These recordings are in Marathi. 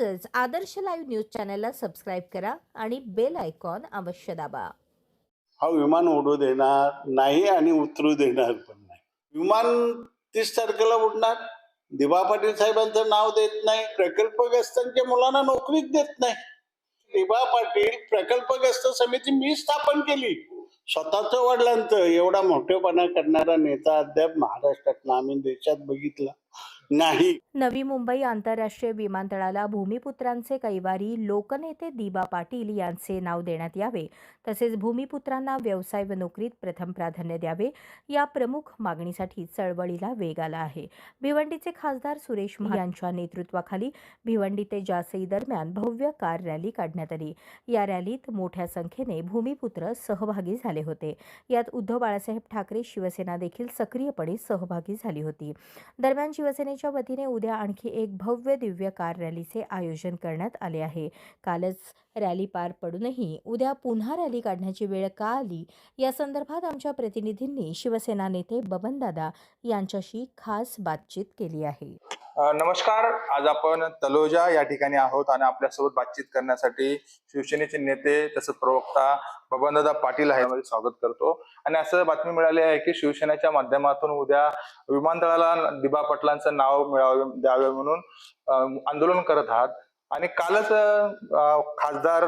आजच आदर्श लाईव्ह न्यूज चॅनलला सबस्क्राईब करा आणि बेल आयकॉन अवश्य दाबा. हा विमान उडू देणार नाही आणि उतरू देणार पण नाही. विमान तीस तारखेला उडणार. दिबा पाटील साहेबांचं नाव देत नाही. प्रकल्पग्रस्तांच्या मुलांना नोकरीच देत नाही. दिबा पाटील प्रकल्पग्रस्त समिती मी स्थापन केली. स्वतःच वडिलांचं एवढा मोठेपणा करणारा नेता अद्याप महाराष्ट्रात आम्ही देशात बघितला. नाही. नवी मुंबई आंतरराष्ट्रीय विमानतळाला भूमिपुत्रांचे कैवारी लोकनेते दिबा पाटील यांचे नाव देण्यात यावे. तसेच भूमिपुत्रांना व्यवसाय व नोकरीत प्रथम प्राधान्य द्यावे. या प्रमुख मागणीसाठी चळवळीला वेग आला आहे. भिवंडीचे खासदार सुरेश महाल यांच्या नेतृत्वाखाली भिवंडी ते जासई दरम्यान भव्य कार रॅली काढण्यात आली. या रॅलीत मोठ्या संख्येने भूमिपुत्र सहभागी झाले होते. यात उद्धव बाळासाहेब ठाकरे शिवसेना देखील सक्रियपणे सहभागी झाली होती. दरम्यान शिवसेनेच्या वतीने उद्या आणखी एक भव्य दिव्य कार रॅलीचे आयोजन करण्यात आले आहे. कालच रॅली पार पडूनही उद्या पुन्हा रॅली काढण्याची वेळ का आली? या संदर्भात आमच्या प्रतिनिधींनी शिवसेना नेते बबनदादा यांच्याशी खास बातचीत केली आहे. नमस्कार. आज आपण तलोजा या ठिकाणी आहोत आणि आपल्यासोबत बातचीत करण्यासाठी शिवसेनेचे नेते तसंच प्रवक्ता बबनदादा पाटील आहे यामध्ये स्वागत करतो. आणि असं बातमी मिळाली आहे की शिवसेनेच्या माध्यमातून उद्या विमानतळाला दिबा पाटलांचं नाव मिळावे द्यावे म्हणून आंदोलन करत आहात. आणि कालच खासदार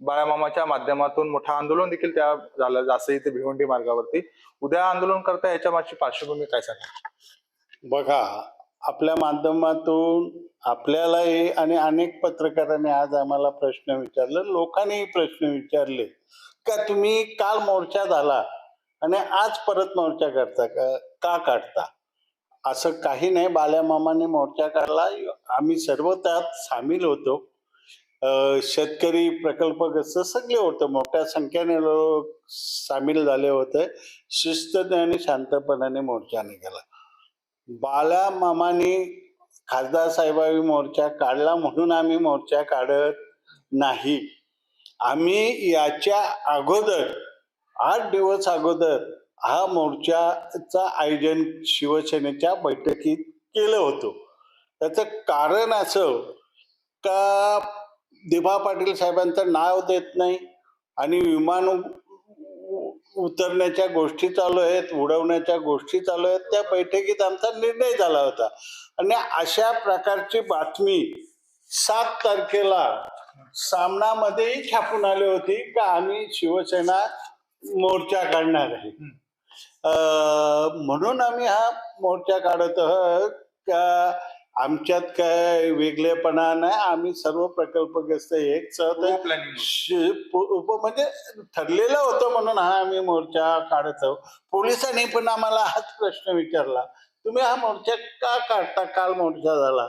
बाळामामाच्या माध्यमातून मोठं आंदोलन देखील त्या झालं जास्त इथे भिवंडी मार्गावरती. उद्या आंदोलन करता याच्या मागची पार्श्वभूमी काय सांगा बघा आपल्या माध्यमातून आपल्यालाही आणि अनेक पत्रकारांनी आज आम्हाला प्रश्न विचारले लोकांनीही प्रश्न विचारले का तुम्ही काल मोर्चा झाला आणि आज परत मोर्चा करता का का काढता? असं काही नाही बाल्यामामाने मोर्चा काढला. आम्ही सर्व त्यात सामील होतो. शेतकरी शेतकरी प्रकल्पग्रस्त सगळे होते? मोठ्या संख्येने लोक सामील झाले होते. शिस्तने आणि शांतपणाने मोर्चा निघाला. बाला मामाने खासदार साहेबांनी मोर्चा काढला म्हणून आम्ही मोर्चा काढत नाही. आम्ही याच्या अगोदर आठ दिवस अगोदर हा मोर्चाचं आयोजन शिवसेनेच्या बैठकीत केलं होतं. त्याचं कारण असं का दिभा पाटील साहेबांचं नाव देत नाही आणि विमान उतरण्याच्या गोष्टी चालू आहेत उडवण्याच्या गोष्टी चालू आहेत त्या बैठकीत आमचा निर्णय झाला होता. आणि अशा प्रकारची बातमी सात तारखेला सामनामध्येही छापून आली होती का आम्ही शिवसेना मोर्चा काढणार आहे. म्हणून आम्ही हा मोर्चा काढत आहोत का आमच्यात काय वेगळेपणा नाही. आम्ही सर्व प्रकल्पग्रस्त एक सहज म्हणजे ठरलेलं होतं म्हणून हा आम्ही मोर्चा काढत आहोत. पोलिसांनी पण आम्हाला हाच प्रश्न विचारला. तुम्ही हा मोर्चा का काढता? काल मोर्चा झाला.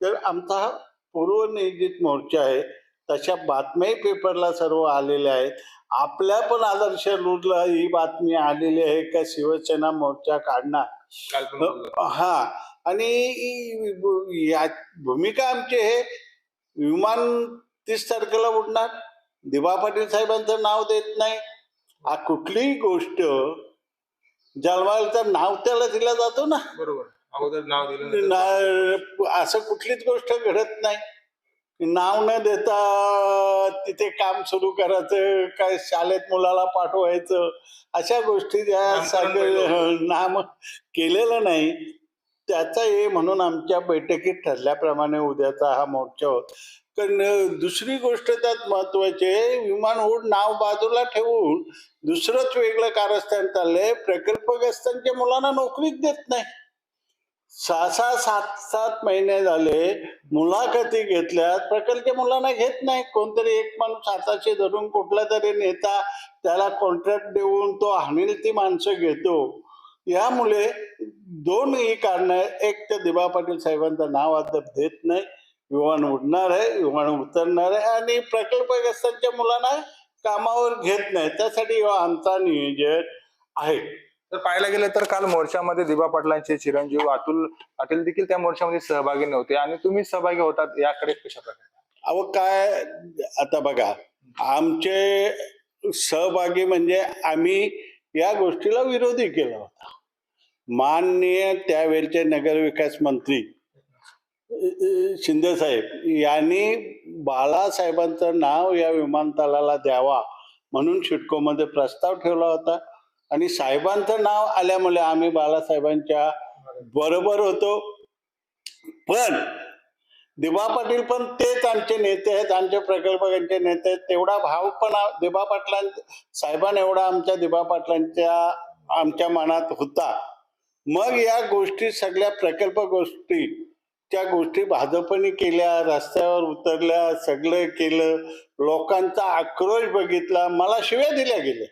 तर आमचा हा पूर्वनियोजित मोर्चा आहे. तशा बातम्याही पेपरला सर्व आलेल्या आहेत. आपल्या पण आदर्श रूटला ही बातमी आलेली आहे का शिवसेना मोर्चा काढणार? हा. आणि या भूमिका आमची हे विमान तीस तारखेला उडणार. दिबा पाटील साहेबांचं नाव देत नाही. आ कुठलीही गोष्ट तर नाव त्याला दिलं जातो ना. बरोबर. अगोदर नाव दिलं असं कुठलीच गोष्ट घडत नाही. नाव न देता तिथे काम सुरू करायचं काय शाळेत मुलाला पाठवायचं अशा गोष्टी ज्या नाम केलेलं नाही. त्याचा हे म्हणून आमच्या बैठकीत ठरल्याप्रमाणे उद्याचा हा मोर्चा होत. पण दुसरी गोष्ट त्यात महत्वाची आहे विमान उड नाव बाजूला ठेवून दुसरंच वेगळं कारस्थान चाललंय प्रकल्पग्रस्तांच्या मुलांना नोकरीच देत नाही. सहा सहा सात सात महिने झाले मुलाखती घेतल्यात प्रकल्प मुलांना घेत नाही कोणतरी एक माणूस हाताशी धरून कुठला तरी नेता त्याला कॉन्ट्रॅक्ट देऊन तो आणील ती माणसं घेतो. यामुळे दोन ही कारण एक तर दिबा पाटील साहेबांचं नाव अद्याप देत नाही. विमान उडणार आहे विमान उतरणार आहे आणि प्रकल्पग्रस्तांच्या मुलांना कामावर घेत नाही. त्यासाठी आमचा नियोजन आहे. तर पाहायला गेलं तर काल मोर्चामध्ये दिबा पाटलांचे चिरंजीव अतुल पाटील देखील त्या मोर्चामध्ये सहभागी नव्हते आणि तुम्ही सहभागी होतात याकडे कशा प्रकारे? अहो काय आता बघा आमचे सहभागी म्हणजे आम्ही या गोष्टीला विरोधी केला होता. माननीय त्यावेळचे नगरविकास मंत्री शिंदे साहेब यांनी बाळासाहेबांचं नाव या विमानतळाला द्यावा म्हणून शिडकोमध्ये प्रस्ताव ठेवला होता. आणि साहेबांचं नाव आल्यामुळे आम्ही बाळासाहेबांच्या बरोबर होतो. पण दिबा पाटील पण तेच आमचे नेते आहेत आमचे प्रकल्पकांचे नेते आहेत. तेवढा भाव पण दिबा पाटलां साहेबांना एवढा आमच्या दिबा पाटलांच्या आमच्या मनात होता. मग या गोष्टी सगळ्या प्रकल्प गोष्टी त्या गोष्टी भाजपने केल्या रस्त्यावर उतरल्या सगळं केलं. लोकांचा आक्रोश बघितला मला शिव्या दिल्या गेल्या.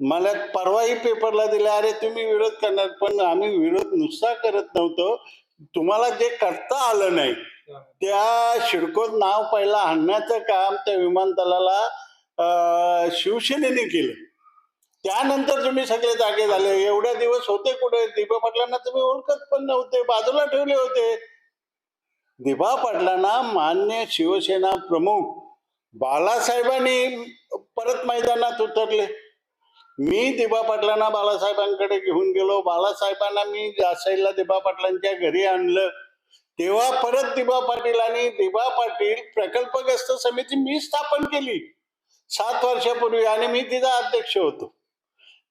मला परवाही पेपरला दिल्या अरे तुम्ही विरोध करणार. पण आम्ही विरोध नुसता करत नव्हतो. तुम्हाला जे करता आलं नाही त्या शिडकोत नाव पहिला आणण्याचं काम त्या विमानतळाला अं, शिवसेनेने केलं. त्यानंतर तुम्ही सगळे जागे झाले. एवढ्या दिवस होते कुठे? दिबा पाटलांना तुम्ही ओळखत पण नव्हते. बाजूला ठेवले होते. दिबा पाटलांना मान्य शिवसेना प्रमुख बाळासाहेबांनी परत मैदानात उतरले. मी दिबा पाटलांना बाळासाहेबांकडे घेऊन गेलो. बाळासाहेबांना मी जासाईला दिबा पाटलांच्या घरी आणलं. तेव्हा परत दिबा पाटील आणि दिबा पाटील प्रकल्पग्रस्त समिती मी स्थापन केली. सात वर्षापूर्वी आणि मी तिचा अध्यक्ष होतो.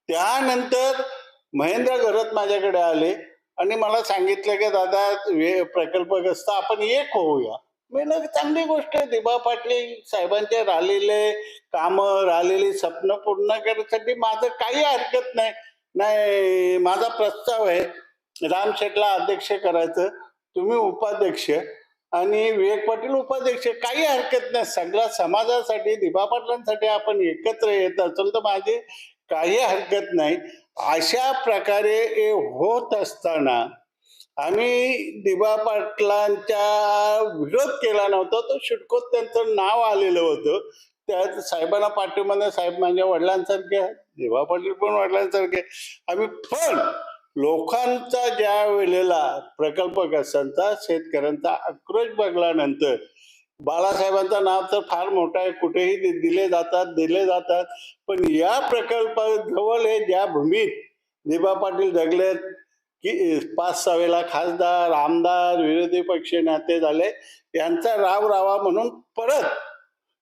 त्यानंतर महेंद्र घरत माझ्याकडे आले आणि मला सांगितलं की दादा प्रकल्पग्रस्त आपण एक होऊया. मी चांगली गोष्ट आहे. दिबा पाटील साहेबांचे राहिलेले कामं राहिलेली स्वप्न पूर्ण करण्यासाठी माझं काही हरकत नाही. नाही माझा प्रस्ताव आहे राम शेटला अध्यक्ष करायचं तुम्ही उपाध्यक्ष आणि विवेक पाटील उपाध्यक्ष. काही हरकत नाही. सगळ्या समाजासाठी दिबा पाटलांसाठी आपण एकत्र येत असेल तर माझी काही हरकत नाही. अशा प्रकारे हे होत असताना आम्ही दिबा पाटलांच्या विरोध केला नव्हता तो शिटकोत त्यांचं नाव आलेलं होतं. त्यात साहेबांना पाठिंबा साहेब माझ्या वडिलांसारखे आहेत दिबा पाटील पण वडिलांसारखे आम्ही पण लोकांचा ज्या वेळेला प्रकल्पग्रस्तांचा शेतकऱ्यांचा आक्रोश बघल्यानंतर बाळासाहेबांचं नाव तर फार मोठं आहे कुठेही दिले जातात दिले जातात. पण या प्रकल्पाजवळ हे ज्या भूमीत दिबा पाटील जगले की पाच सहा खासदार आमदार विरोधी पक्ष नेते झाले यांचा राव रावा म्हणून परत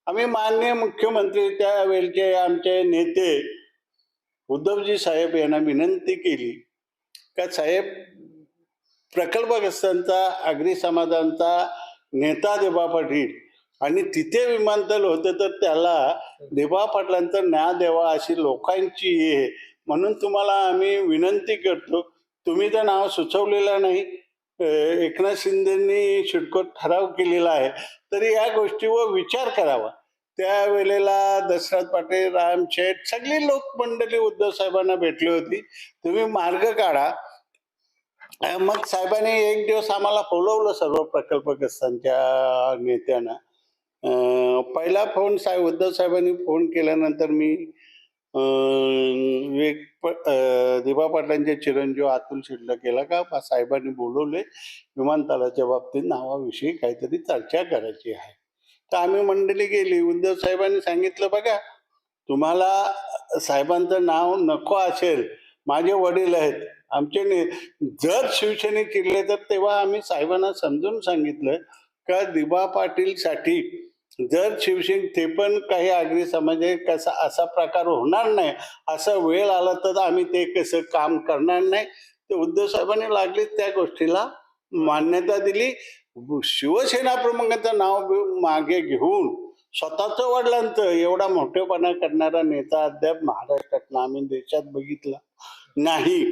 आम्ही माननीय मुख्यमंत्री त्यावेळचे आमचे नेते उद्धवजी साहेब यांना विनंती केली. का साहेब प्रकल्पग्रस्तांचा आगरी समाजांचा नेता देबा पाटील आणि तिथे विमानतळ होतं तर त्याला देबा पाटलांचा न्याय द्यावा अशी लोकांची हे म्हणून तुम्हाला आम्ही विनंती करतो तुम्ही तर नाव सुचवलेलं नाही. एकनाथ शिंदेनी शिडकोट ठराव केलेला आहे. तरी या गोष्टीवर विचार करावा. त्यावेळेला दशरथ पाटील राम शेठ सगळी लोकमंडळी उद्धव साहेबांना भेटली होती. तुम्ही मार्ग काढा. मग साहेबांनी एक दिवस आम्हाला बोलवलं सर्व प्रकल्पग्रस्तांच्या नेत्यांना. पहिला फोन साहेब उद्धव साहेबांनी फोन केल्यानंतर मी अं, दिबा पाटलांचे चिरंजीव अतुल शिडलक केला का? बा साहेबांनी बोलवले विमानतळाच्या बाबतीत नावाविषयी काहीतरी चर्चा करायची आहे. तर आम्ही मंडळी गेली. उद्धव साहेबांनी सांगितलं बघा तुम्हाला साहेबांचं नाव नको असेल माझे वडील आहेत. आमचे ने जर शिवसेने चिडले तर तेव्हा आम्ही साहेबांना समजून सांगितलं का दिबा पाटीलसाठी जर शिवसेने ते पण काही आगरी समाज कसा असा प्रकार होणार नाही असा वेळ आला तर आम्ही ते कसं काम करणार नाही? ते उद्धव साहेबांनी लागली त्या गोष्टीला मान्यता दिली. शिवसेना प्रमुखांचं नाव मागे घेऊन स्वतःच वडिलांचं एवढा मोठेपणा करणारा नेता अद्याप महाराष्ट्रात आम्ही देशात बघितला नाही.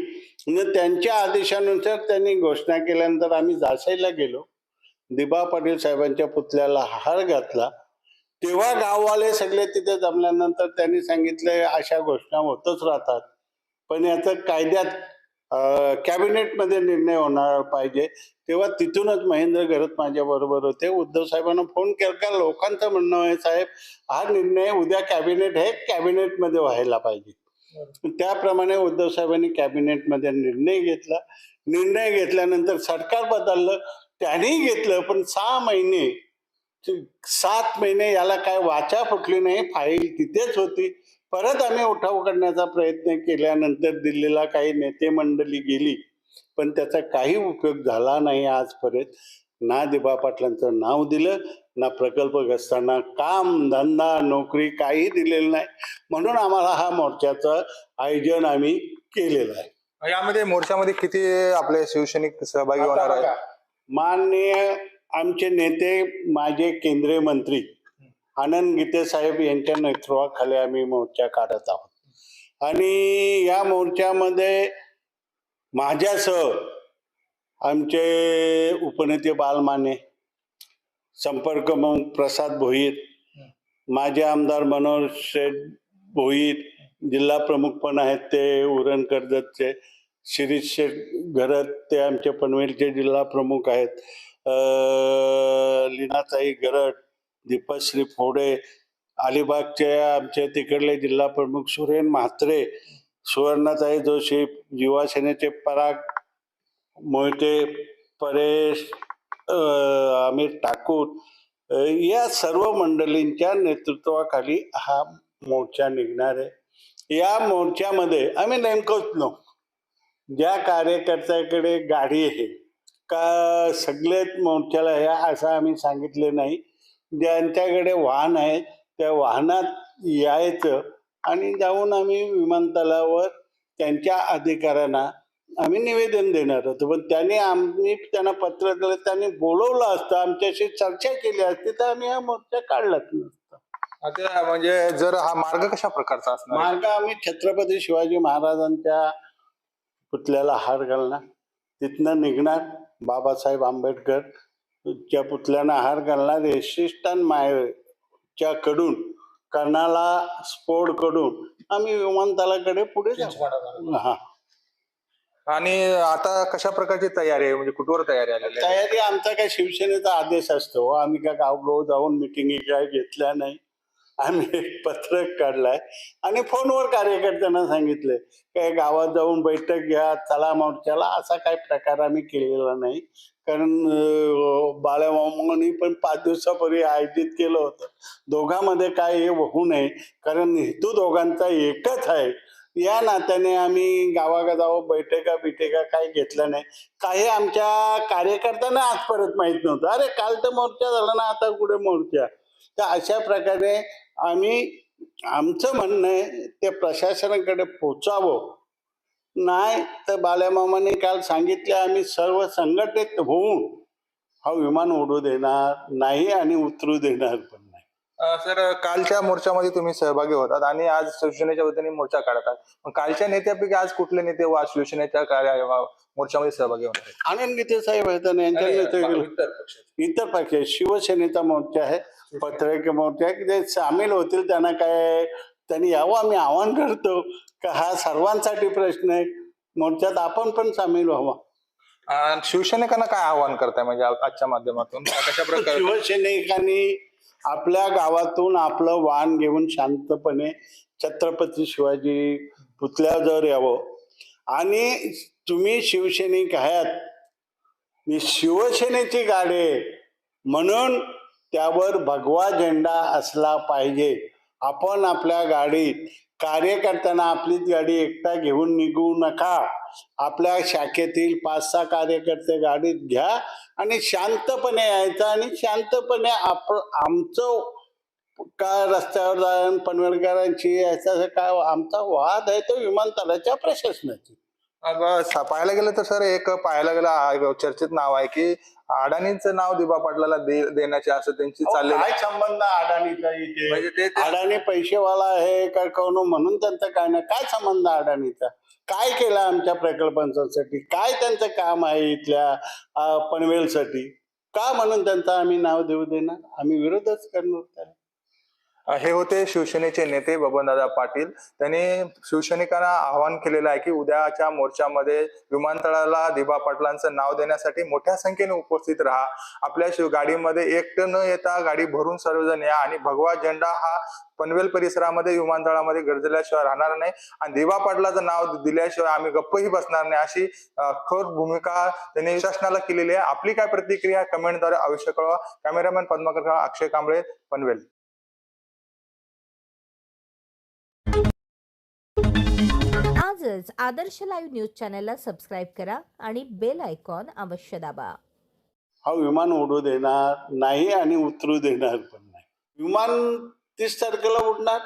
न त्यांच्या आदेशानुसार त्यांनी घोषणा केल्यानंतर आम्ही जासायला गेलो. दिबा पाटील साहेबांच्या पुतळ्याला हार घातला. तेव्हा गाववाले सगळे तिथे जमल्यानंतर त्यांनी सांगितलं अशा घोषणा होतच राहतात. पण याचं कायद्यात कॅबिनेटमध्ये निर्णय होणार पाहिजे. तेव्हा तिथूनच महेंद्र घरत माझ्या बरोबर होते. उद्धव साहेबांना फोन केला का लोकांचं म्हणणं आहे साहेब हा निर्णय उद्या कॅबिनेट हे कॅबिनेटमध्ये व्हायला पाहिजे. त्याप्रमाणे उद्धव साहेबांनी कॅबिनेटमध्ये निर्णय घेतला. निर्णय घेतल्यानंतर सरकार बदललं. त्यांनी घेतलं पण सहा महिने सात महिने याला काय वाचा फुटली नाही फाईल तिथेच होती. परत आम्ही उठाव करण्याचा प्रयत्न केल्यानंतर दिल्लीला काही नेते मंडळी गेली पण त्याचा काही उपयोग झाला नाही आजपर्यंत. ना दिबा पाटलांचं नाव दिलं ना प्रकल्पग्रस्तांना काम धंदा नोकरी काही दिलेलं नाही. म्हणून आम्हाला हा मोर्चाचं आयोजन आम्ही केलेलं आहे. यामध्ये मोर्चामध्ये किती आपले शिवसैनिक सहभागी होणार आहे माननीय आमचे नेते माझे केंद्रीय मंत्री आनंद गीते साहेब यांच्या नेतृत्वाखाली आम्ही मोर्चा काढत आहोत. आणि या मोर्चामध्ये माझ्यासह आमचे उपनेते बालमाने संपर्क मग प्रसाद भोईर माझे आमदार मनोहर शेठ भोईर जिल्हा प्रमुख पण आहेत ते उरण कर्जतचे शिरीष शेठ घरत ते आमचे पनवेलचे जिल्हा प्रमुख आहेत. लीनाताई गरड दीपश्री फोडे अलिबागचे आमचे तिकडले जिल्हा प्रमुख सुरेन म्हात्रे सुवर्णाताई जोशी युवासेनेचे पराग मोहिते परेश आमिर ठाकूर या सर्व मंडळींच्या नेतृत्वाखाली हा मोर्चा निघणार आहे. या मोर्चामध्ये आम्ही नेमकंच नो ज्या कार्यकर्त्याकडे गाडी आहे का सगळेच मोर्चाला ह्या असं आम्ही सांगितले नाही. ज्यांच्याकडे वाहन आहे त्या वाहनात यायचं आणि जाऊन आम्ही विमानतळावर त्यांच्या अधिकाऱ्यांना आम्ही निवेदन देणार होतो. पण त्यांनी आम्ही त्यांना पत्र दिलं त्यांनी बोलवलं असतं आमच्याशी चर्चा केली असती तर आम्ही हा मोर्चा काढलाच नसता. आता म्हणजे जर हा मार्ग कशा प्रकारचा असणार? मार्ग आम्ही छत्रपती शिवाजी महाराजांच्या पुतळ्याला हार घालणार. तिथनं निघणार बाबासाहेब आंबेडकर. च्या पुतळ्यांना हार घालणार. रेसिस्टन मायच्या कडून कर्नाला स्पोर्टकडून आम्ही विमानतळाकडे पुढे जाऊ. हा. आणि आता कशा प्रकारची तयारी आहे? म्हणजे कुठवर तयारी आलेली आहे? तयारी आमचा काय शिवसेनेचा आदेश असतो. आम्ही काय गावगाव जाऊन मिटिंगी काय घेतल्या नाही. आम्ही एक पत्रक काढलाय. आणि फोनवर कार्यकर्त्यांना सांगितले काय गावात जाऊन बैठक घ्या चला मोर्चाला असा काही प्रकार आम्ही केलेला नाही. कारण अं, पण पाच दिवसापूर्वी आयोजित केलं होतं. दोघांमध्ये काय हे होऊ नये कारण हेतू दोघांचा एकच आहे. या नात्याने आम्ही गावागावावर बैठका बिठेका काही घेतल्या नाही. काही आमच्या कार्यकर्त्यांना आज परत माहीत नव्हतं. अरे काल तर मोर्चा झाला ना आता कुठे मोर्चा? तर अशा प्रकारे आम्ही आमचं म्हणणं आहे ते प्रशासनाकडे पोचावं. नाही तर बाल्यामामाने काल सांगितले आम्ही सर्व संघटित होऊन हा विमान उडू देणार नाही आणि उतरू देणार. पण सर कालच्या मोर्चामध्ये तुम्ही सहभागी होतात आणि आज शिवसेनेच्या वतीने मोर्चा काढतात. कालच्या नेत्यापैकी आज कुठले नेते वा शिवसेनेच्या कार्य मोर्चामध्ये सहभागी होणार आहेत? आनंद गीते साहेब आहेत आणि यांच्या इतर पक्ष शिवसेनेचा मोर्चा आहे पत्रक मोर्चा आहे. की जे सामील होतील त्यांना काय त्यांनी यावं आम्ही आवाहन करतो का हा सर्वांसाठी प्रश्न आहे. मोर्चात आपण पण सामील व्हावा. शिवसैनिकांना काय आवाहन करताय? म्हणजे आजच्या माध्यमातून? कशा प्रकारे शिवसैनिकांनी आपल्या गावातून आपलं वाहन घेऊन शांतपणे छत्रपती शिवाजी पुतळ्याजवळ यावं आणि तुम्ही शिवसैनिक आहात मी शिवसेनेची गाडी म्हणून त्यावर भगवा झेंडा असला पाहिजे. आपण आपल्या गाडीत कार्यकर्त्यांना आपलीच गाडी एकटा घेऊन निघू नका. आपल्या शाखेतील पाच सहा कार्यकर्ते गाडीत घ्या आणि शांतपणे यायचं आणि शांतपणे आप आमचं काय रस्त्यावर जाऊन पनवेलकरांची याचा काय आमचा वाद आहे तो विमानतळाच्या प्रशासनाची. सा- पाहायला गेलं तर सर एक पाहायला गेलं आ- चर्चेत नाव आहे की अडाणींचं नाव दिबा पाटलाला दे- देण्याचे असं त्यांची चालले काय संबंध अडाणीचा इथे? म्हणजे ते ते- अडाणी पैसेवाला आहे का कोण म्हणून त्यांचं काय नाही? काय संबंध अडाणीचा? काय केलं आमच्या प्रकल्पांसाठी? काय त्यांचं काम आहे इथल्या अं, पनवेलसाठी? का म्हणून त्यांचं आम्ही नाव देऊ देणार? आम्ही विरोधच करणार. त्याला हे होते शिवसेनेचे नेते बबनदादा पाटील. त्यांनी शिवसैनिकांना आवाहन केलेलं आहे की उद्याच्या मोर्चामध्ये विमानतळाला दिबा पाटलांचं नाव देण्यासाठी मोठ्या संख्येने उपस्थित राहा. आपल्या शिव गाडीमध्ये एकटं न येता गाडी भरून सर्वजण या आणि भगवा झेंडा हा पनवेल परिसरामध्ये विमानतळामध्ये गरजल्याशिवाय राहणार नाही. आणि दिवा पाटलाचं नाव दिल्याशिवाय आम्ही गप्पही बसणार नाही अशी अं, भूमिका त्यांनी शासनाला केलेली आहे. आपली काय प्रतिक्रिया कमेंटद्वारे अवश्य कळवा. कॅमेरामॅन पद्माकर अक्षय कांबळे पनवेल. आजच आदर्श लाईव्ह न्यूज चॅनलला सबस्क्राईब करा आणि बेल आयकॉन अवश्य दाबा. हा विमान उडू देणार नाही आणि उतरू देणार पण नाही. विमान तीस तारखेला उडणार.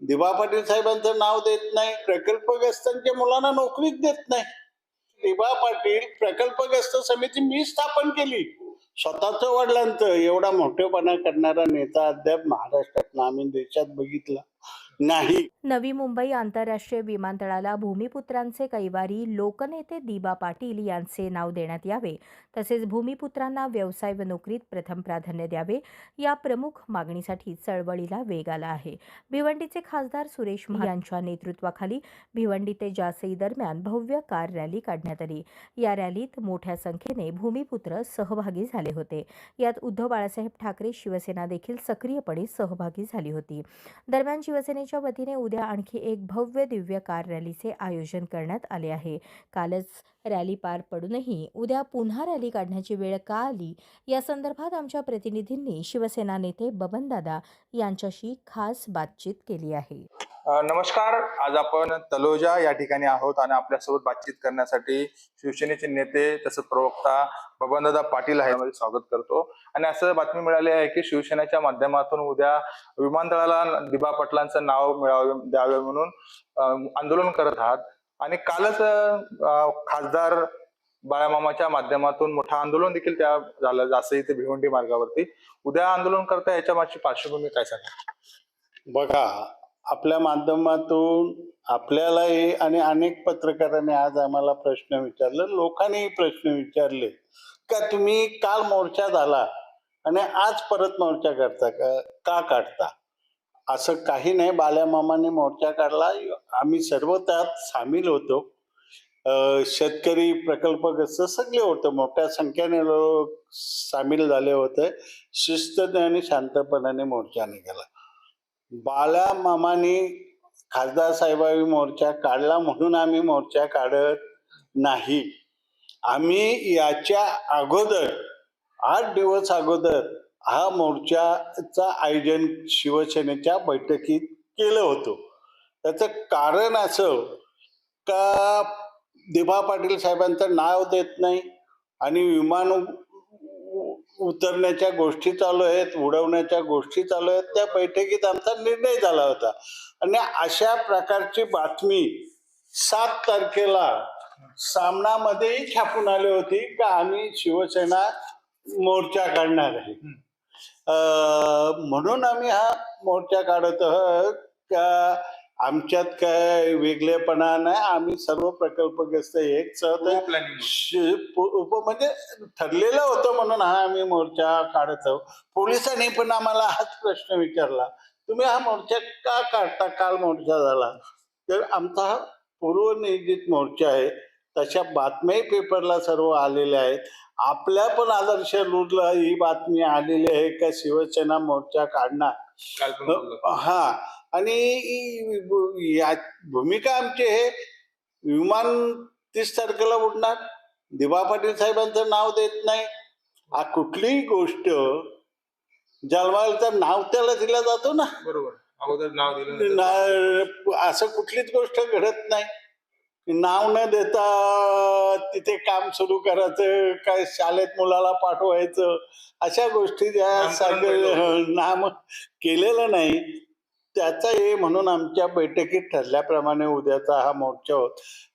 दिबा पाटील साहेबांचं नाव देत नाही. प्रकल्पग्रस्तांच्या मुलांना नोकरीच देत नाही. दिबा पाटील प्रकल्पग्रस्त समिती मी स्थापन केली. स्वतःच वडिलांचं एवढा मोठेपणा करणारा नेता अद्याप महाराष्ट्रात आम्ही देशात बघितला. नाही. नवी मुंबई आंतरराष्ट्रीय विमानतळाला भूमिपुत्रांचे कैवारी लोकनेते दिबा पाटील यांचे नाव देण्यात यावे. तसेच भूमिपुत्रांना व्यवसाय व नोकरीत प्रथम प्राधान्य द्यावे. या प्रमुख मागणीसाठी चळवळीला वेग आला आहे. भिवंडीचे खासदार सुरेश महाल यांच्या नेतृत्वाखाली भिवंडी ते जासई दरम्यान भव्य कार रॅली काढण्यात आली. या रॅलीत मोठ्या संख्येने भूमिपुत्र सहभागी झाले होते. यात उद्धव बाळासाहेब ठाकरे शिवसेना देखील सक्रियपणे सहभागी झाली होती. दरम्यान शिवसेने संघटनेच्या वतीने उद्या आणखी एक भव्य दिव्य कार रॅलीचे आयोजन करण्यात आले आहे. कालच रॅली पार पडूनही उद्या पुन्हा रॅली काढण्याची वेळ का आली? या संदर्भात आमच्या प्रतिनिधींनी शिवसेना नेते बबनदादा यांच्याशी खास बातचीत केली आहे. नमस्कार. आज आपण तलोजा या ठिकाणी आहोत आणि आपल्यासोबत बातचीत करण्यासाठी शिवसेनेचे नेते तसंच प्रवक्ता बबनदादा पाटील आहे स्वागत करतो. आणि असं बातमी मिळाली आहे की शिवसेनेच्या माध्यमातून उद्या विमानतळाला दिबा पाटलांचं नाव मिळावे द्यावे म्हणून आंदोलन करत आहात. आणि कालच खासदार बाळामामाच्या माध्यमातून मोठं आंदोलन देखील त्या झालं जासई ते भिवंडी मार्गावरती. उद्या आंदोलन करता याच्या मागची पार्श्वभूमी काय सांगा? बघा आपल्या माध्यमातून आपल्यालाही आणि अनेक पत्रकारांनी आज आम्हाला प्रश्न विचारले. लोकांनीही प्रश्न विचारले का तुम्ही काल मोर्चा झाला आणि आज परत मोर्चा करता का? का काढता? असं काही नाही. बाल्यामामाने मोर्चा काढला. आम्ही सर्व त्यात सामील होतो. शेतकरी प्रकल्पग्रस्त सगळे होतं. मोठ्या संख्येने लोक सामील झाले होते. शिस्तने आणि शांतपणाने मोर्चा निघाला. बाला मामाने खासदार साहेबांनी मोर्चा काढला म्हणून आम्ही मोर्चा काढत नाही. आम्ही याच्या अगोदर आठ दिवस अगोदर हा मोर्चाचा आयोजन शिवसेनेच्या बैठकीत केलं होतं. त्याचं कारण असं का दिभा पाटील साहेबांचं नाव देत नाही आणि विमान उतरण्याच्या गोष्टी चालू आहेत उडवण्याच्या गोष्टी चालू आहेत त्या बैठकीत आमचा निर्णय झाला होता. आणि अशा प्रकारची बातमी सात तारखेला सामनामध्येही छापून आली होती का आम्ही शिवसेना मोर्चा काढणार आहे. अं, म्हणून आम्ही हा मोर्चा काढत आहोत का आमच्यात काय वेगळेपणा नाही आम्ही सर्व प्रकल्पग्रस्त एक म्हणजे ठरलेलं होतं म्हणून हा आम्ही मोर्चा काढत आहोत. पोलिसांनी पण आम्हाला हाच प्रश्न विचारला. तुम्ही हा मोर्चा का काढता? काल मोर्चा झाला. तर आमचा हा पूर्वनियोजित मोर्चा आहे. तशा बातम्याही पेपरला सर्व आलेल्या आहेत. आपल्या पण आदर्श रूटला ही बातमी आलेली आहे का शिवसेना मोर्चा काढणार? हा. आणि या भूमिका आमची हे विमान तीस तारखेला उडणार. दिबा पाटील साहेबांचं नाव देत नाही. आ कुठलीही गोष्ट तर नाव त्याला दिला जातो ना. बरोबर. अगोदर नाव दिलं असं कुठलीच गोष्ट घडत नाही. नाव न देता तिथे काम सुरू करायचं काय शाळेत मुलाला पाठवायचं अशा गोष्टी ज्या नाम केलेलं नाही. त्याचा हे म्हणून आमच्या बैठकीत ठरल्याप्रमाणे उद्याचा हा मोर्चा होत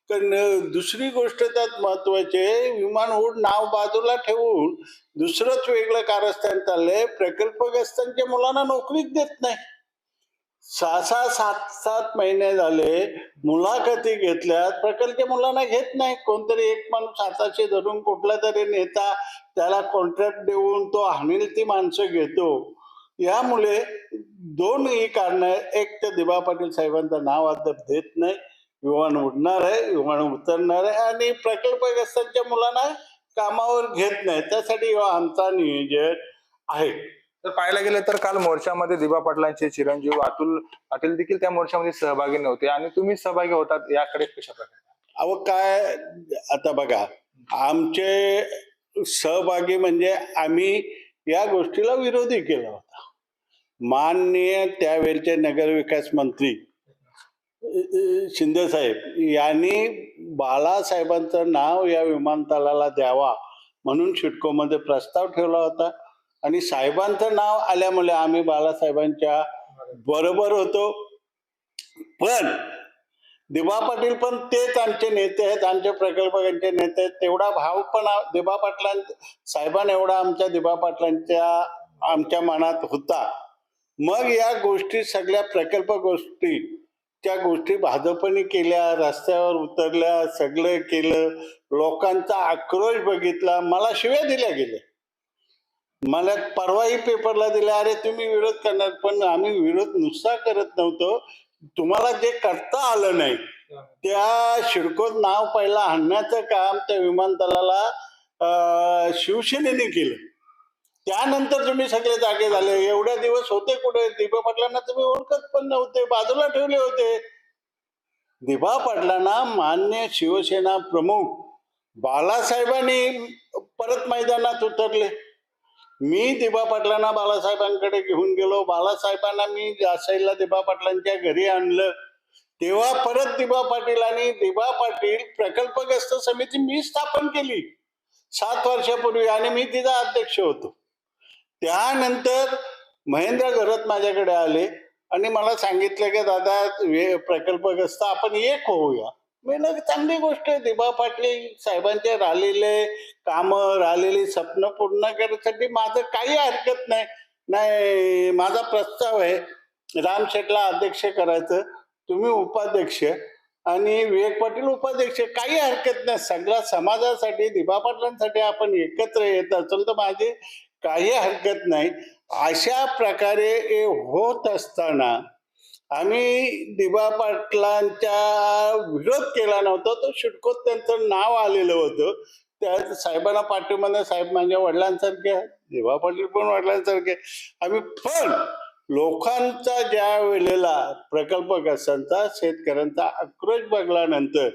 कारण दुसरी गोष्ट त्यात महत्वाची आहे विमान उड नाव बाजूला ठेवून दुसरंच वेगळं कारस्थान चाललंय प्रकल्पग्रस्तांच्या मुलांना नोकरीच देत नाही. सहा सहा सात सात महिने झाले मुलाखती घेतल्यात प्रकल्प मुलांना घेत नाही. कोणतरी एक माणूस हाताशी धरून कुठला तरी नेता त्याला कॉन्ट्रॅक्ट देऊन तो हाणील ती माणसं घेतो. यामुळे दोन ही कारण एक तर दिबा पाटील साहेबांचं नाव अद्याप देत नाही. विमान उडणार आहे विमान उतरणार आहे आणि प्रकल्पग्रस्तांच्या मुलांना कामावर घेत नाही. त्यासाठी आमचा नियोजन आहे. तर पाहायला गेलं तर काल मोर्चामध्ये दिबा पाटलांचे चिरंजीव अतुल पाटील देखील त्या मोर्चामध्ये सहभागी नव्हते आणि तुम्ही सहभागी होतात याकडे कशा प्रकारे? अहो काय आता बघा आमचे सहभागी म्हणजे आम्ही या गोष्टीला विरोधी केला. माननीय त्यावेळचे नगरविकास मंत्री शिंदे साहेब यांनी बाळासाहेबांचं नाव या विमानतळाला द्यावा म्हणून शिटकोमध्ये प्रस्ताव ठेवला होता. आणि साहेबांचं नाव आल्यामुळे आम्ही बाळासाहेबांच्या बरोबर होतो. पण दिबा पाटील पण तेच आमचे नेते आहेत आमचे प्रकल्पकांचे नेते आहेत. तेवढा भाव पण दिबा पाटलां साहेबांना एवढा आमच्या दिबा पाटलांच्या आमच्या मनात होता. मग या गोष्टी सगळ्या प्रकल्प गोष्टी त्या गोष्टी भाजपने केल्या रस्त्यावर उतरल्या सगळं केलं लोकांचा आक्रोश बघितला मला शिव्या दिल्या गेल्या. मला परवाही पेपरला दिल्या अरे तुम्ही विरोध करणार पण आम्ही विरोध नुसता करत नव्हतो. तुम्हाला जे करता आलं नाही त्या शिडकोत नाव पहिला आणण्याचं काम त्या विमानतळाला शिवसेनेने केलं. त्यानंतर तुम्ही सगळे जागे झाले. एवढ्या दिवस होते कुठे? दिबा पाटलांना तुम्ही ओळखत पण नव्हते. बाजूला ठेवले होते. दिबा पाटलांना मान्य शिवसेना प्रमुख बाळासाहेबांनी परत मैदानात उतरले. मी दिबा पाटलांना बाळासाहेबांकडे घेऊन गेलो. बाळासाहेबांना मी जासाईला दिबा पाटलांच्या घरी आणलं. तेव्हा परत दिबा पाटील आणि दिबा पाटील प्रकल्पग्रस्त समिती मी स्थापन केली. सात वर्षापूर्वी आणि मी तिचा अध्यक्ष होतो. त्यानंतर महेंद्र घरत माझ्याकडे आले आणि मला सांगितलं की दादा प्रकल्पग्रस्त आपण एक होऊया. मी चांगली गोष्ट आहे. दिबा पाटील साहेबांचे राहिलेले कामं राहिलेली स्वप्न पूर्ण करण्यासाठी माझं काही हरकत नाही. नाही माझा प्रस्ताव आहे राम शेटला अध्यक्ष करायचं. तुम्ही उपाध्यक्ष आणि विवेक पाटील उपाध्यक्ष. काही हरकत नाही. सगळ्या समाजासाठी दिबा पाटलांसाठी आपण एकत्र येत असेल तर माझी काही हरकत नाही. अशा प्रकारे होत असताना आम्ही दिबा पाटलांच्या विरोध केला नव्हता. तो शिडकोत त्यांचं नाव आलेलं होतं. त्या साहेबांना पाठिंबा साहेब माझ्या वडिलांसारखे दिबा पाटील पण वडिलांसारखे आम्ही पण लोकांचा ज्या वेळेला प्रकल्पग्रस्तांचा शेतकऱ्यांचा आक्रोश बघल्यानंतर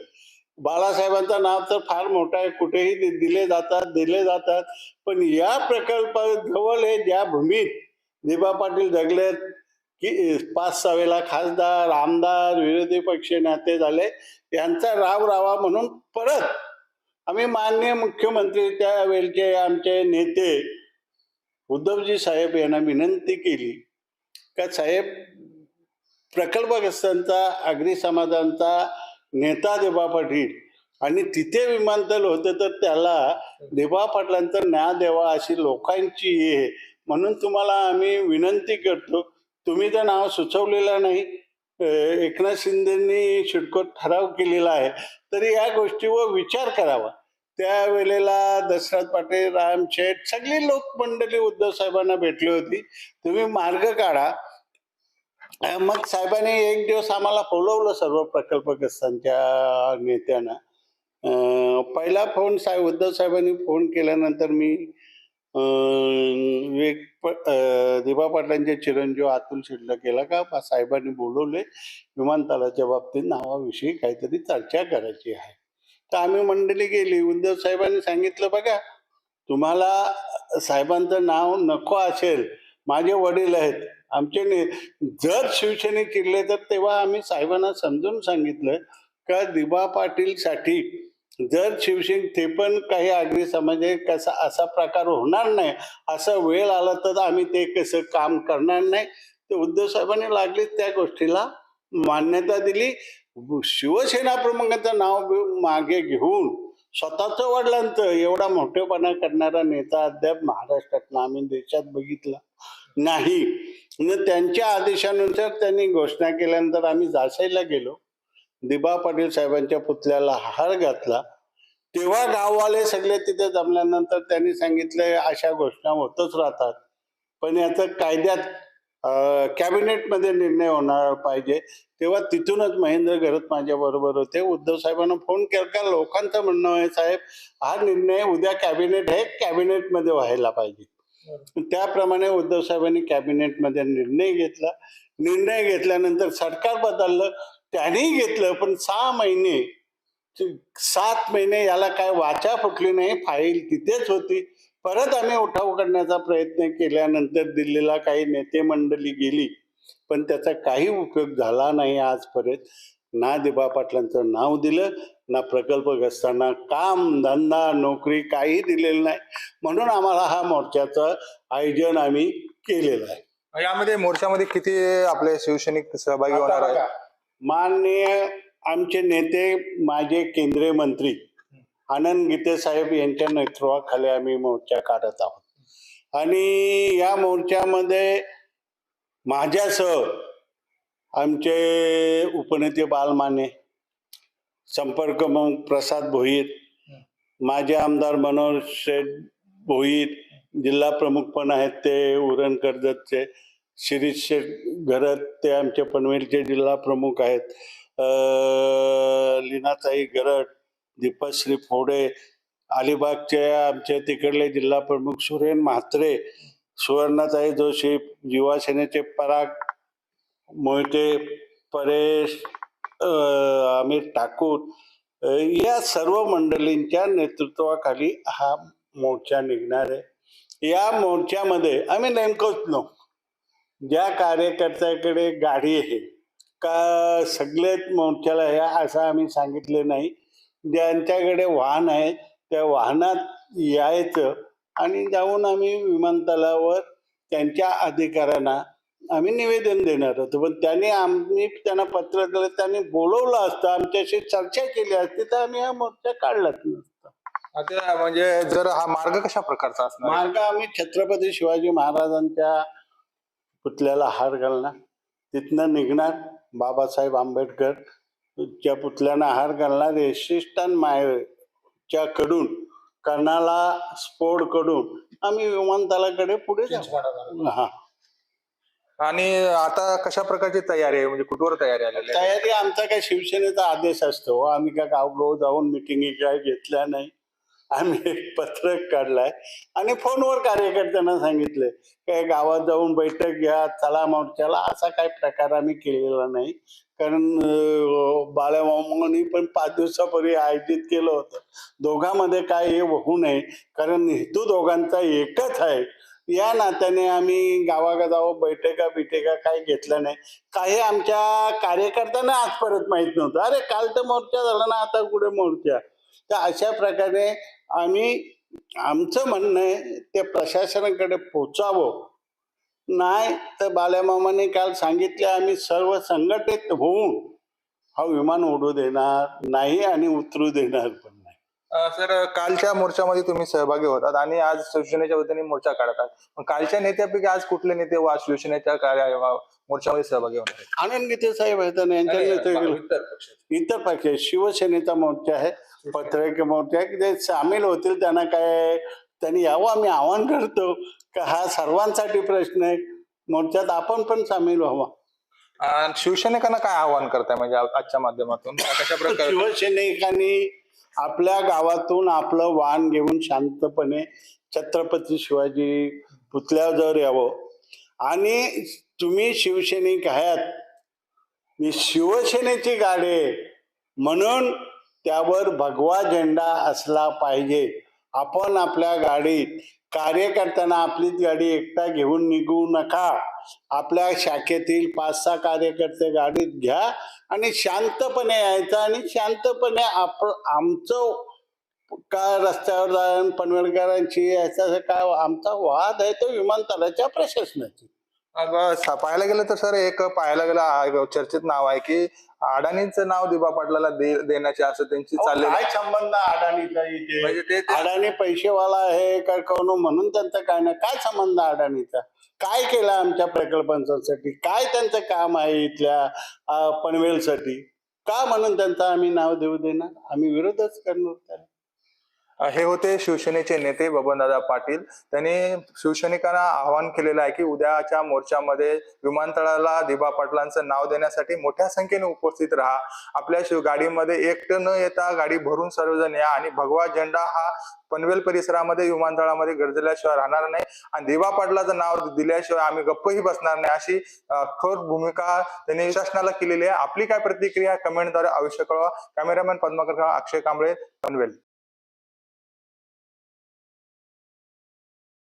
बाळासाहेबांचं नाव तर फार मोठं आहे. कुठेही दिले जातात दिले जातात. पण या प्रकल्पाजवळ हे ज्या भूमीत दिबा पाटील जगलेत की पाच सहावेला खासदार आमदार विरोधी पक्ष नेते झाले. यांचा राव रावा म्हणून परत आम्ही माननीय मुख्यमंत्री त्यावेळचे आमचे नेते उद्धवजी साहेब यांना विनंती केली का साहेब प्रकल्पग्रस्तांचा आगरी समाजांचा नेता देबा पाटील. आणि तिथे विमानतळ होतं तर त्याला देबा पाटलांचा न्याय देवा अशी लोकांची हे आहे. म्हणून तुम्हाला आम्ही विनंती करतो तुम्ही तर नाव सुचवलेलं नाही. एकनाथ शिंदेनी शिडकोट ठराव केलेला आहे. तरी या गोष्टीवर विचार करावा. त्यावेळेला दशरथ पाटील राम शेठ सगळी लोक मंडळी उद्धव साहेबांना भेटली होती. तुम्ही मार्ग काढा. मग साहेबांनी एक दिवस आम्हाला बोलवलं सर्व प्रकल्पग्रस्तांच्या नेत्यांना. पहिला फोन साहेब उद्धव साहेबांनी फोन केल्यानंतर मी एक विवेक दिबा पाटलांचे चिरंजीव अतुल शिडला केला का? बा साहेबांनी बोलवले विमानतळाच्या बाबतीत नावाविषयी काहीतरी चर्चा करायची आहे. तर आम्ही मंडळी गेली. उद्धव साहेबांनी सांगितलं बघा तुम्हाला साहेबांचं नाव नको असेल माझे वडील आहेत आमचे ने जर शिवसेने चिडले तर तेव्हा आम्ही साहेबांना समजून सांगितलं का दिबा पाटीलसाठी जर शिवसेने ते पण काही आगरी समाज कसा असा प्रकार होणार नाही असा वेळ आला तर आम्ही ते कसं काम करणार नाही? ते उद्धव साहेबांनी लागली त्या गोष्टीला मान्यता दिली. शिवसेना प्रमुखांचं नाव मागे घेऊन स्वतःचं वडिलांचं एवढा मोठेपणा करणारा नेता अद्याप महाराष्ट्रात आम्ही देशात बघितला नाही. त्यांच्या आदेशानुसार त्यांनी घोषणा केल्यानंतर आम्ही जासाईला गेलो. दिबा पाटील साहेबांच्या पुतळ्याला हार घातला. तेव्हा गाववाले सगळे तिथे जमल्यानंतर त्यांनी सांगितलं अशा घोषणा होतच राहतात. पण याचं कायद्यात कॅबिनेटमध्ये निर्णय होणार पाहिजे. तेव्हा तिथूनच महेंद्र घरत माझ्या बरोबर होते. उद्धव साहेबांना फोन केला का लोकांचं म्हणणं आहे साहेब हा निर्णय उद्या कॅबिनेट हे कॅबिनेटमध्ये व्हायला पाहिजे. त्याप्रमाणे उद्धव साहेबांनी कॅबिनेटमध्ये निर्णय घेतला. निर्णय घेतल्यानंतर सरकार बदललं त्यांनी घेतलं पण सहा महिने सात महिने याला काय वाचा फुटली नाही फाईल तिथेच होती. परत आम्ही उठाव करण्याचा प्रयत्न केल्यानंतर दिल्लीला काही नेते मंडळी गेली पण त्याचा काही उपयोग झाला नाही आजपर्यंत. ना दिबा पाटलांचं नाव दिलं ना प्रकल्पग्रस्तांना काम धंदा नोकरी काही दिलेलं नाही. म्हणून आम्हाला हा मोर्चाचं आयोजन आम्ही केलेलं आहे. यामध्ये मोर्चामध्ये किती आपले शिवसैनिक सहभागी आता होणार बघा, आहेत माननीय आमचे नेते माझे केंद्रीय मंत्री आनंद गीते साहेब यांच्या नेतृत्वाखाली आम्ही मोर्चा काढत आहोत. आणि या मोर्चामध्ये माझ्यासह आमचे उपनेते बालमाने संपर्क मग प्रसाद भोईर माझे आमदार मनोहर शेठ भोईर जिल्हा प्रमुख पण आहेत ते उरण कर्जतचे शिरीष शेठ घरत ते आमचे पनवेलचे जिल्हा प्रमुख आहेत. लीनाताई गरड दीपश्री फोडे अलिबागचे आमचे तिकडले जिल्हा प्रमुख सुरेन म्हात्रे सुवर्णाताई जोशी युवासेनेचे पराग मोहिते परेश आम्ही टाकून या सर्व मंडळींच्या नेतृत्वाखाली हा मोर्चा निघणार आहे. या मोर्चामध्ये आम्ही नेमकंच नो ज्या कार्यकर्त्याकडे गाडी आहे का सगळेच मोर्चाला ह्या असं आम्ही सांगितले नाही. ज्यांच्याकडे वाहन आहे त्या वाहनात यायचं आणि जाऊन आम्ही विमानतळावर त्यांच्या अधिकाऱ्यांना आम्ही निवेदन देणार होतो. पण त्यांनी आम्ही त्यांना पत्र दिलं त्यांनी बोलवलं असतं आमच्याशी चर्चा केली असती तर आम्ही हा मोर्चा काढलाच नसता. आता म्हणजे जर हा मार्ग कशा प्रकारचा असणार? मार्ग आम्ही छत्रपती शिवाजी महाराजांच्या पुतळ्याला हार घालणार तिथनं निघणार बाबासाहेब आंबेडकर च्या पुतळ्यांना हार घालणार यशिष्टान मायच्या कडून कर्नाला स्पोर्टकडून आम्ही विमानतळाकडे पुढे जाऊ. हा. आणि आता कशा प्रकारची तयारी आहे? म्हणजे कुठवर तयारी आलेली आहे? तयारी आमचा काय शिवसेनेचा आदेश असतो. आम्ही काय गावगाव जाऊन मिटिंग काय घेतल्या नाही. आम्ही एक पत्रक काढलाय. आणि फोनवर कार्यकर्त्यांना सांगितले काय गावात जाऊन बैठक घ्या चला मोर्चाला असा काही प्रकार आम्ही केलेला नाही. कारण अं, पण पाच दिवसापूर्वी आयोजित केलं होतं. दोघांमध्ये काय हे होऊ नये. कारण हेतू दोघांचा एकच आहे. या नात्याने आम्ही गावागावावर बैठका बिठेका काही घेतल्या नाही. काही आमच्या कार्यकर्त्यांना आजपर्यंत माहीत नव्हतं. अरे काल तर मोर्चा झाला ना आता कुठे मोर्चा? तर अशा प्रकारे आम्ही आमचं म्हणणं आहे ते प्रशासनाकडे पोचावं. नाही तर बाल्यामामाने काल सांगितले आम्ही सर्व संघटित होऊन हा विमान उडू देणार नाही आणि उतरू देणार पण. सर कालच्या मोर्चामध्ये तुम्ही सहभागी होतात आणि आज शिवसेनेच्या वतीने मोर्चा काढतात. मग कालच्या नेत्यापैकी आज कुठले नेते वा शिवसेनेच्या कार्य मोर्चामध्ये सहभागी होणार? आनंद गीते साहेब आहेत आणि यांच्या इतर पक्ष शिवसेनेचा मोर्चा आहे पत्रक मोर्चा आहे. की जे सामील होतील त्यांना काय त्यांनी यावं आम्ही आवाहन करतो का हा सर्वांसाठी प्रश्न आहे. मोर्चात आपण पण सामील व्हावा. शिवसैनिकांना काय आव्हान करताय म्हणजे आजच्या माध्यमातून? कशा प्रकारे? शिवसैनिकांनी आपल्या गावातून आपलं वाहन घेऊन शांतपणे छत्रपती शिवाजी पुतळ्याजवळ यावं. आणि तुम्ही शिवसैनिक आहात. मी शिवसेनेची गाडी आहे. म्हणून त्यावर भगवा झेंडा असला पाहिजे. आपण आपल्या गाडीत कार्यकर्त्यांना आपलीच गाडी एकटा घेऊन निघू नका. आपल्या शाखेतील पाच सहा कार्यकर्ते गाडीत घ्या आणि शांतपणे यायचं आणि शांतपणे आप आमचं काय रस्त्यावर जाऊन पनवेलकरांची याचा काय आमचा वाद आहे तो विमानतळाच्या प्रशासनाची. स- पाहायला गेलं तर सर एक पाहायला गेलं चर्चेत नाव आहे की अडाणींचं नाव दिबा पाटलाला देण्याचे असं त्यांची चाललेली काय संबंध अडाणीचा इथे? म्हणजे अडाणी पैसेवाला आहे का कोण? म्हणून त्यांचा काय नाही. काय संबंध अडाणीचा? काय केलं आमच्या प्रकल्पांसाठी? काय त्यांचं काम आहे इथल्या पनवेलसाठी? का म्हणून त्यांचं आम्ही नाव देऊ देणार? आम्ही विरोधच करणार. त्याला हे होते शिवसेनेचे नेते बबनदादा पाटील. त्यांनी शिवसैनिकांना आवाहन केलेलं आहे की उद्याच्या मोर्चामध्ये विमानतळाला दिबा पाटलांचं नाव देण्यासाठी मोठ्या संख्येने उपस्थित राहा. आपल्या शिव गाडीमध्ये एकटं न येता गाडी भरून सर्वजण या आणि भगवा झेंडा हा पनवेल परिसरामध्ये विमानतळामध्ये गरजल्याशिवाय राहणार नाही. आणि दिवा पाटलाचं नाव दिल्याशिवाय आम्ही गप्पही बसणार नाही अशी खोर भूमिका त्यांनी शासनाला केलेली आहे. आपली काय प्रतिक्रिया कमेंटद्वारे अवश्य कळवा. कॅमेरामॅन पद्माकर अक्षय कांबळे पनवेल.